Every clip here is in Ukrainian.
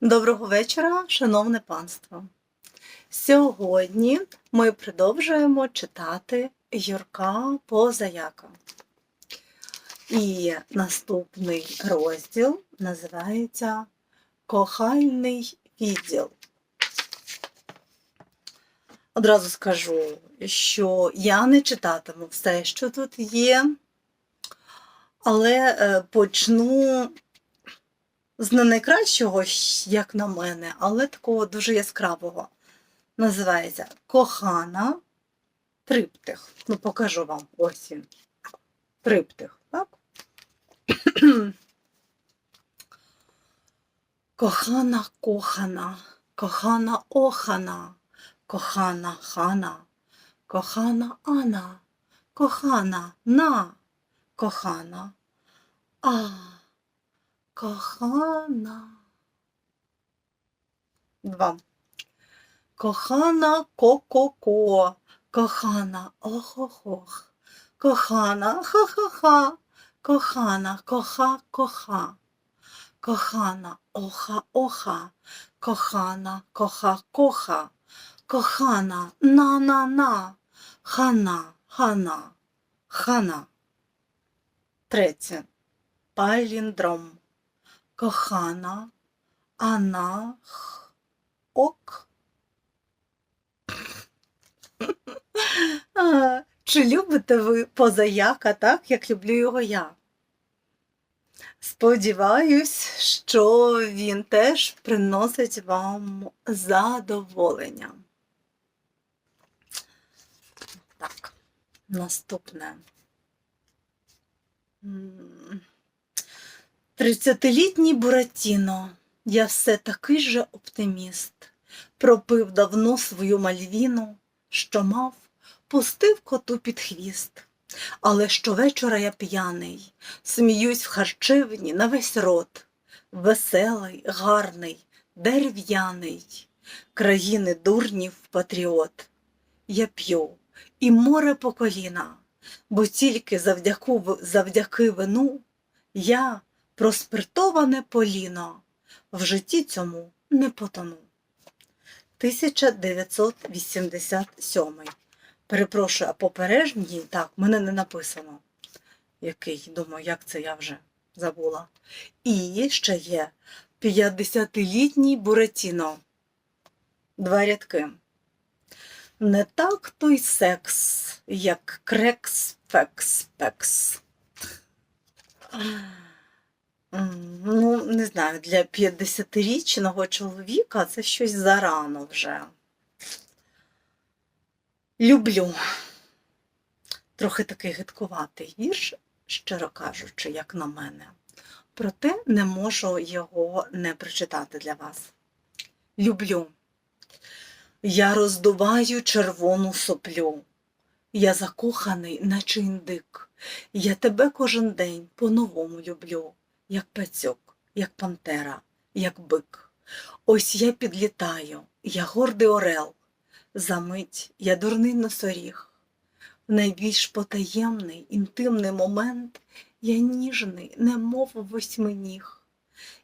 Доброго вечора, шановне панство. Сьогодні ми продовжуємо читати Юрка Позаяка. І наступний розділ називається Кохальний відділ. Одразу скажу, що я не читатиму все, що тут є, але е, почну з не найкращого, як на мене, але такого дуже яскравого. Називається Кохана Триптих. Ну, покажу вам ось він. Триптих, так? Кохана кохана, кохана охана, кохана хана, кохана ана, кохана на, кохана а. Кохана. Два. Кохана ко-ко-ко. Кохана ох-ох-ох. Кохана ха-ха-ха. Кохана коха-коха. Кохана оха-оха. Кохана коха-коха. Кохана на-на-на. Хана, хана, хана. Третє паліндром. Кохана, анах, ок. Чи любите ви позаяка так, як люблю його я? Сподіваюсь, що він теж приносить вам задоволення. Так, наступне. Тридцятилітній Буратіно, я все такий же оптиміст. Пропив давно свою мальвіну, що мав, пустив коту під хвіст. Але щовечора я п'яний, сміюсь в харчевні на весь рот. Веселий, гарний, дерев'яний, країни дурнів патріот. Я п'ю і море по коліна, бо тільки завдяку, завдяки вину я проспиртоване поліно, в житті цьому не потону. 1987. Перепрошую, а попередній, так, мене не написано. Який, думаю, як це я вже забула. І ще є 50-літній Буратіно. Два рядки. Не так той секс, як крекс, фекс, пекс. Ну, не знаю, для 50-річного чоловіка це щось зарано вже. Люблю. Трохи такий гидкуватий вірш, щиро кажучи, як на мене. Проте не можу його не прочитати для вас. Люблю. Я роздуваю червону соплю. Я закоханий, наче індик. Я тебе кожен день по-новому люблю, як пацюк, як пантера, як бик. Ось я підлітаю, я гордий орел. Замить я дурний носоріг. В найбільш потаємний, інтимний момент я ніжний, немов восьминіг.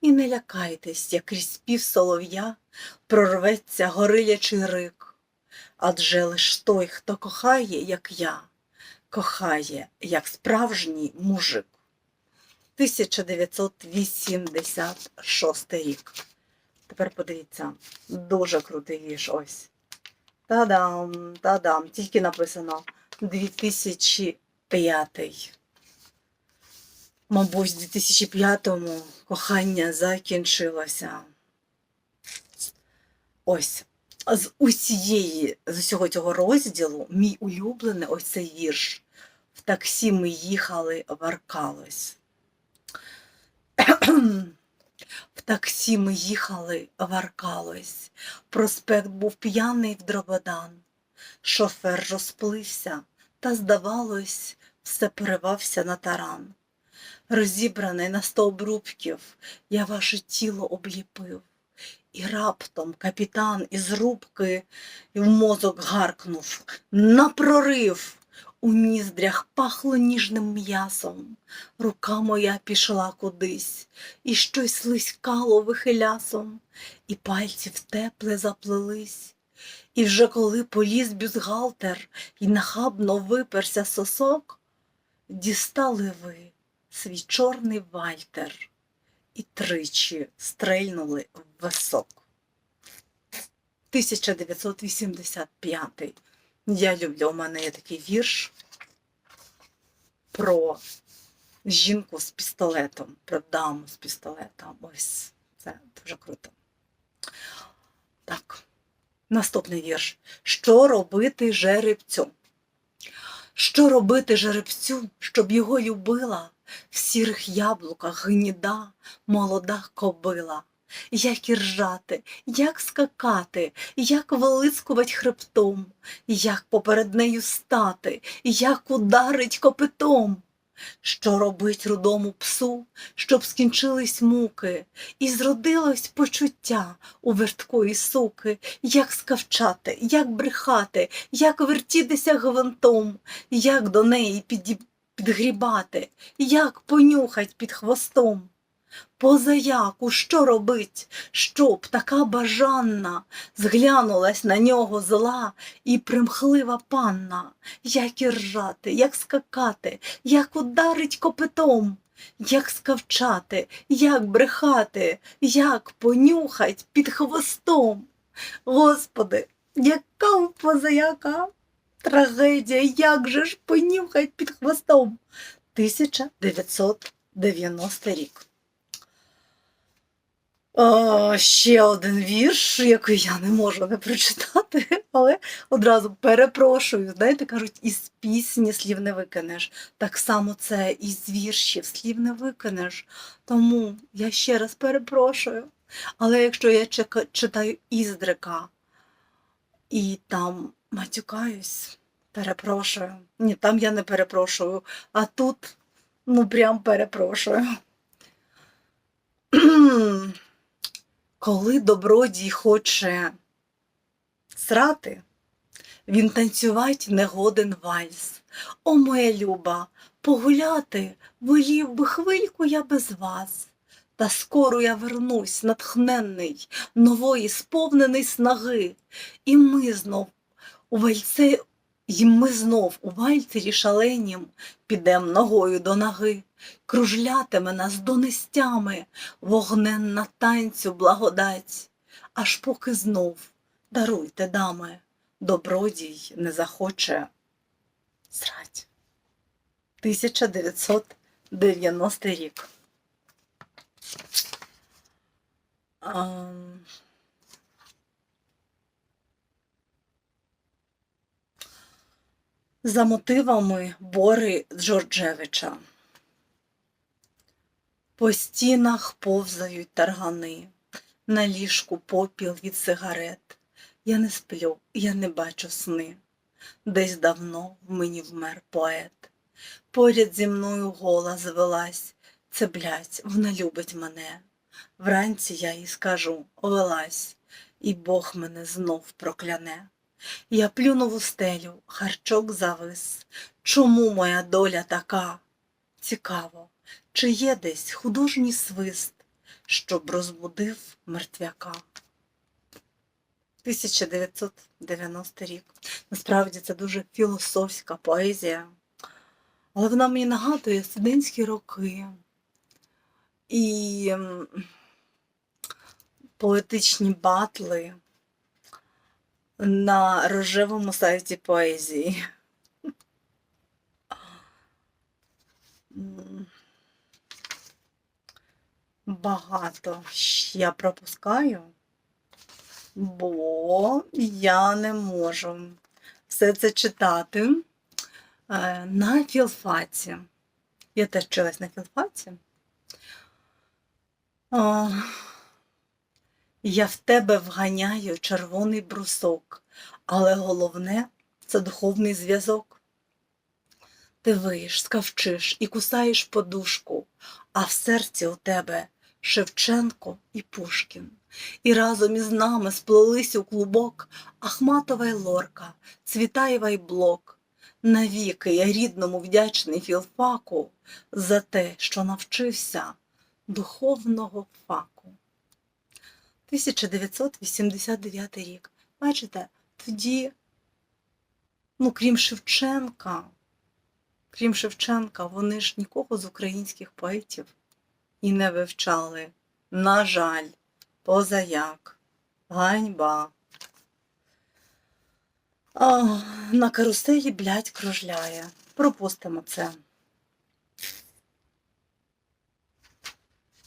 І не лякайтесь, як крізь спів солов'я прорветься горилячий рик. Адже лиш той, хто кохає, як я, кохає, як справжній мужик. 1986 рік. Тепер подивіться, дуже крутий вірш ось. Та-дам, та-дам, тільки написано 2005. Мабуть, в 2005-му кохання закінчилося. Ось. З усієї, з усього цього розділу, мій улюблений ось цей вірш. В таксі ми їхали, варкалось. В таксі ми їхали, варкалось. Проспект був п'яний в дрободан. Шофер розплився, та, здавалось, все поривався на таран. Розібраний на сто обрубків, я ваше тіло обліпив. І раптом капітан із рубки в мозок гаркнув на прорив. У ніздрях пахло ніжним м'ясом, рука моя пішла кудись, і щось слизькало вихилясом, і пальці в тепле заплелись. І вже коли поліз бюстгальтер і нахабно виперся сосок, дістали ви свій чорний вальтер і тричі стрельнули в висок. 1985. Я люблю, у мене є такий вірш про жінку з пістолетом, про даму з пістолетом. Ось це дуже круто. Так, наступний вірш. Що робити жеребцю? Що робити жеребцю, щоб його любила в сірих яблуках гніда, молода кобила? Як іржати, як скакати, як вилискувать хребтом, як поперед нею стати, як ударить копитом. Що робить рудому псу, щоб скінчились муки, і зродилось почуття у верткої суки, як скавчати, як брехати, як вертітися гвинтом, як до неї піді- підгрібати, як понюхать під хвостом. Позаяку, що робить, щоб така бажанна зглянулась на нього зла і примхлива панна, як і ржати, як скакати, як ударить копитом, як скавчати, як брехати, як понюхать під хвостом. Господи, яка позаяка трагедія, як же ж понюхать під хвостом? 1990 рік. О, ще один вірш, який я не можу не прочитати, але одразу перепрошую. Знаєте, кажуть, із пісні слів не викинеш. Так само це із віршів слів не викинеш. Тому я ще раз перепрошую. Але якщо я читаю іздрика і там матюкаюсь, перепрошую. Ні, там я не перепрошую, а тут ну прям перепрошую. Коли добродій хоче срати, він танцювать не годен вальс. О, моя люба, погуляти волів би хвильку я без вас. Та скоро я вернусь, натхненний, нової, сповнений снаги, і ми знов у вальце, і ми знов у вальцері шаленім підем ногою до ноги, кружлятиме нас донестями вогненна танцю благодать, аж поки знов, даруйте, дами, добродій не захоче срать. 1990 рік. Ам. За мотивами Бори Джорджевича. По стінах повзають таргани, на ліжку попіл від сигарет. Я не сплю, я не бачу сни. Десь давно в мені вмер поет. Поряд зі мною гола звелась, це блядь, вона любить мене. Вранці я їй скажу, вилазь, і Бог мене знов прокляне. Я плюнув у стелю, харчок завис. Чому моя доля така? Цікаво, чи є десь художній свист, щоб розбудив мертвяка? 1990 рік. Насправді це дуже філософська поезія, але вона мені нагадує студентські роки і поетичні батли на рожевому сайті поезії. Багато я пропускаю, бо я не можу все це читати е, на філфаці. Я теж вчилась на філфаці. Я в тебе вганяю червоний брусок, але головне це духовний зв'язок. Ти виєш, скавчиш і кусаєш подушку, а в серці у тебе Шевченко і Пушкін. І разом із нами сплелись у клубок Ахматова й Лорка, Цвітаєва й Блок. навіки я рідному вдячний філфаку за те, що навчився духовного факу. 1989 рік. Бачите, тоді, ну, крім Шевченка, крім Шевченка, вони ж нікого з українських поетів і не вивчали. На жаль, позаяк, ганьба. А, на каруселі блядь, кружляє. Пропустимо це.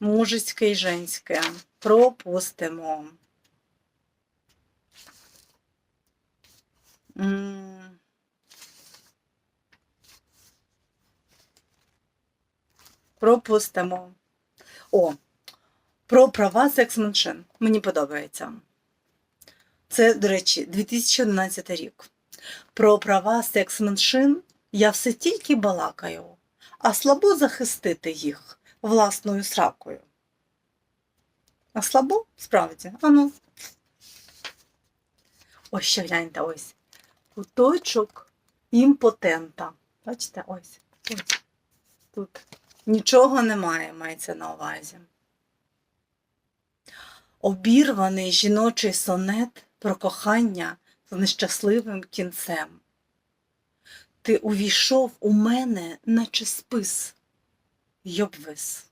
Мужицьке і женське. Пропустимо. Пропустимо. О, про права секс-меншин. Мені подобається. Це, до речі, 2011 рік. Про права секс-меншин я все тільки балакаю, а слабо захистити їх власною сракою. А слабо? Справді. Ану. Ось ще гляньте, ось. Куточок імпотента. Бачите, ось. ось. Тут нічого немає, мається на увазі. Обірваний жіночий сонет про кохання з нещасливим кінцем. Ти увійшов у мене, наче спис, й обвис.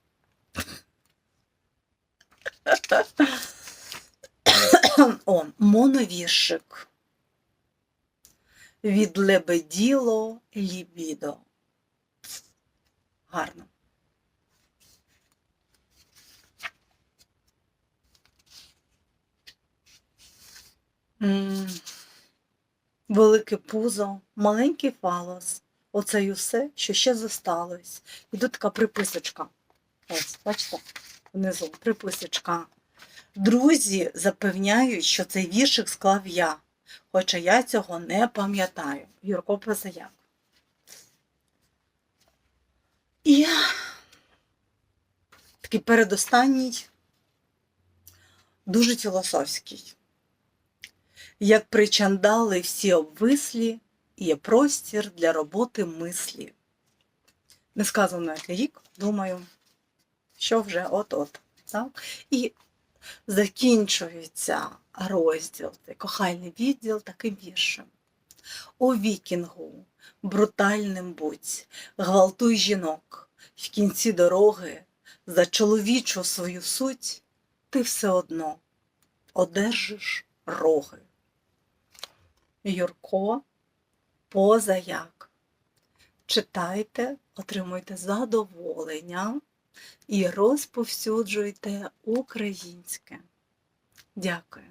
О, моновіршик. Відлебеділо лібідо. Гарно. Велике пузо, маленький фалос. Оце й усе, що ще зосталось. І тут така приписочка. Ось, бачите, внизу приписочка. Друзі запевняють, що цей віршик склав я, хоча я цього не пам'ятаю. Юрко Прозаяк. І такий передостанній, дуже філософський. Як причандали всі обвислі, є простір для роботи мислі. Не сказано рік, думаю, що вже от-от. І закінчується розділ, кохальний відділ таким віршем. О вікінгу, брутальним будь, гвалтуй жінок, в кінці дороги за чоловічу свою суть ти все одно одержиш роги. Юрко Позаяк. Читайте, отримуйте задоволення і розповсюджуйте українське. Дякую.